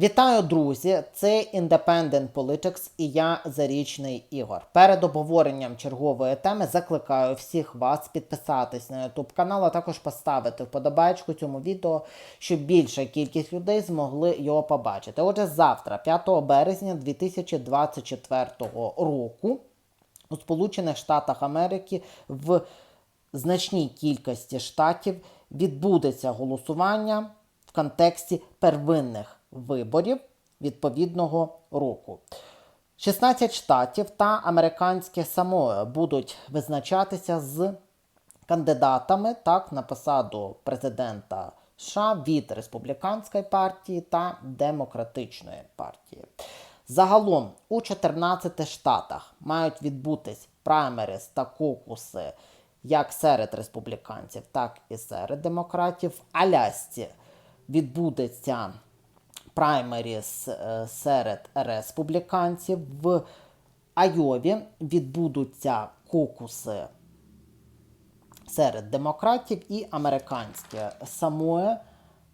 Вітаю, друзі! Це Independent Politics і я Зарічний Ігор. Перед обговоренням чергової теми закликаю всіх вас підписатись на YouTube канал, а також поставити вподобайку цьому відео, щоб більша кількість людей змогли його побачити. Отже, завтра, 5 березня 2024 року, у Сполучених Штатах Америки в значній кількості штатів відбудеться голосування в контексті первинних виборів відповідного року. 16 штатів та американське Самоа будуть визначатися з кандидатами так, на посаду президента США від республіканської партії та демократичної партії. Загалом у 14 штатах мають відбутись праймерис та кокуси як серед республіканців, так і серед демократів. В Алясці відбудеться праймеріс е, серед республіканців. В Айові відбудуться кокуси серед демократів і американське Самоє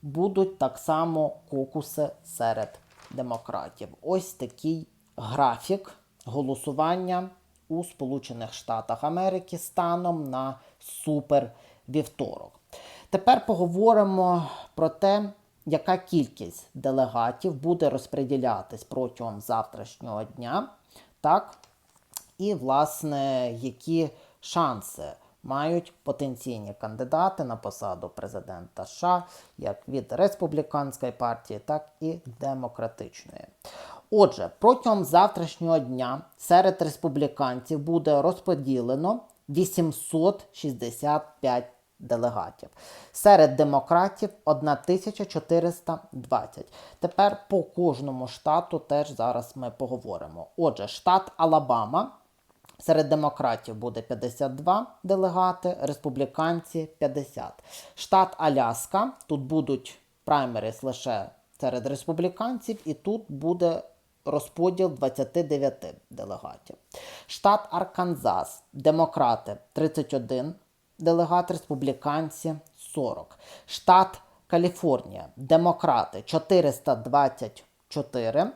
будуть так само кокуси серед демократів. Ось такий графік голосування у Сполучених Штатах Америки станом на супер вівторок. Тепер поговоримо про те, яка кількість делегатів буде розподілятись протягом завтрашнього дня, так? І, власне, які шанси мають потенційні кандидати на посаду президента США як від республіканської партії, так і демократичної. Отже, протягом завтрашнього дня серед республіканців буде розподілено 865 делегатів. Серед демократів 1420. Тепер по кожному штату теж зараз ми поговоримо. Отже, штат Алабама. Серед демократів буде 52 делегати, республіканці 50. Штат Аляска. Тут будуть праймерис лише серед республіканців, і тут буде розподіл 29 делегатів. Штат Арканзас, демократи 31 делегат, республіканці 40. Штат Каліфорнія, демократи 424,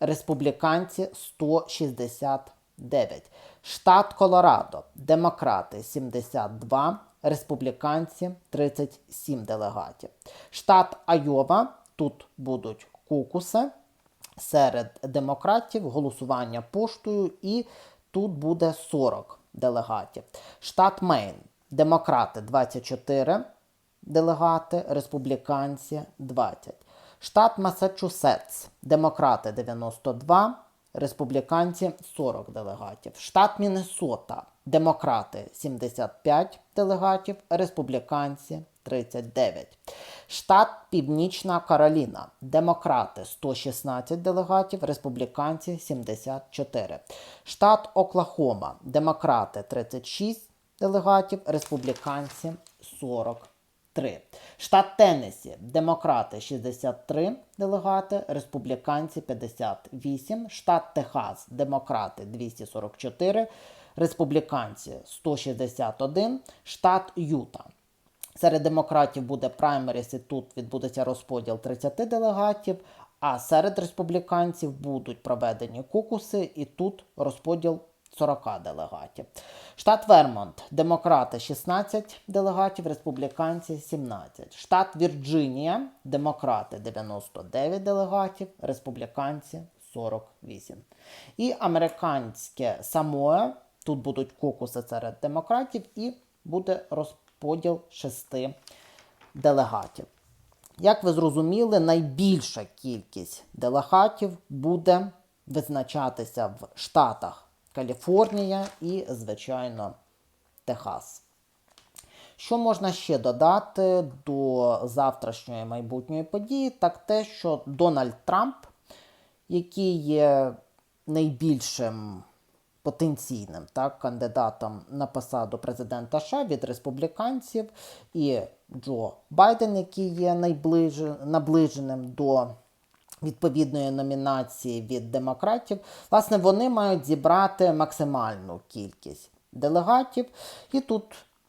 республіканці 169. Штат Колорадо, демократи 72, республіканці 37 делегатів. Штат Айова, тут будуть кукуси серед демократів, голосування поштою, і тут буде 40 делегатів. Штат Мейн, демократи 24 делегати, республіканці 20. Штат Масачусетс, демократи 92, республіканці 40 делегатів. Штат Міннесота, демократи 75 делегатів, республіканці 39. Штат Північна Кароліна, демократи 116 делегатів, республіканці 74. Штат Оклахома, демократи 36 делегатів, республіканці 43. Штат Теннесі, демократи 63 делегати, республіканці 58. Штат Техас, демократи 244, республіканці 161. Штат Юта. Серед демократів буде праймеріс, і тут відбудеться розподіл 30 делегатів, а серед республіканців будуть проведені кукуси, і тут розподіл 40 делегатів. Штат Вермонт, демократи 16 делегатів, республіканці 17. Штат Вірджинія, демократи 99 делегатів, республіканці 48. І американське Самоа, тут будуть кокуси серед демократів, і буде розподіл 6 делегатів. Як ви зрозуміли, найбільша кількість делегатів буде визначатися в Штатах Каліфорнія і, звичайно, Техас. Що можна ще додати до завтрашньої майбутньої події, так те, що Дональд Трамп, який є найбільшим потенційним так, кандидатом на посаду президента США від республіканців, і Джо Байден, який є наближеним до відповідної номінації від демократів, власне, вони мають зібрати максимальну кількість делегатів. І тут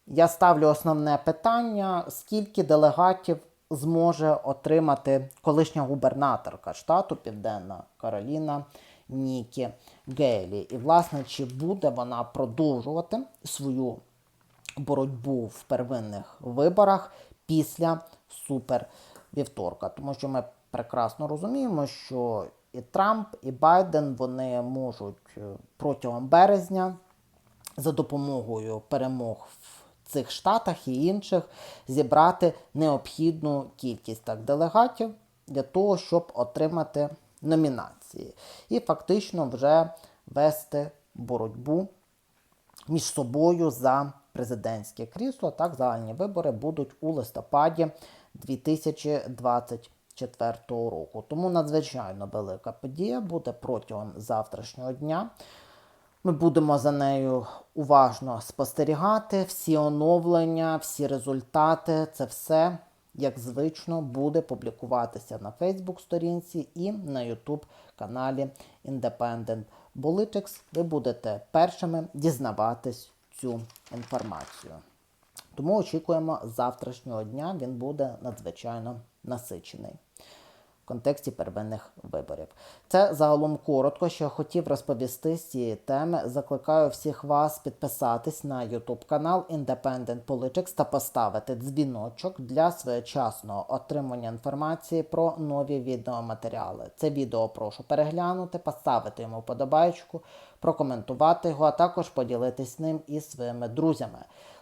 я ставлю основне питання: скільки делегатів зможе отримати колишня губернаторка штату Південна Кароліна Нікі Гейлі. І, власне, чи буде вона продовжувати свою боротьбу в первинних виборах після супер вівторка. Тому що ми прекрасно розуміємо, що і Трамп, і Байден вони можуть е, протягом березня за допомогою перемог в цих штатах і інших зібрати необхідну кількість так делегатів для того, щоб отримати номінації, і фактично вже вести боротьбу між собою за президентське крісло. Так, загальні вибори будуть у листопаді 2024 року. Тому надзвичайно велика подія буде протягом завтрашнього дня. Ми будемо за нею уважно спостерігати. Всі оновлення, всі результати, це все, як звично, буде публікуватися на Facebook сторінці і на YouTube каналі Independent Politics. Ви будете першими дізнаватись цю інформацію. Тому очікуємо завтрашнього дня. Він буде надзвичайно насичений контексті первинних виборів. Це загалом коротко, що я хотів розповісти з цієї теми. Закликаю всіх вас підписатись на YouTube канал Independent Politics та поставити дзвіночок для своєчасного отримання інформації про нові відеоматеріали. Це відео прошу переглянути, поставити йому вподобайку, прокоментувати його, а також поділитись ним із своїми друзями.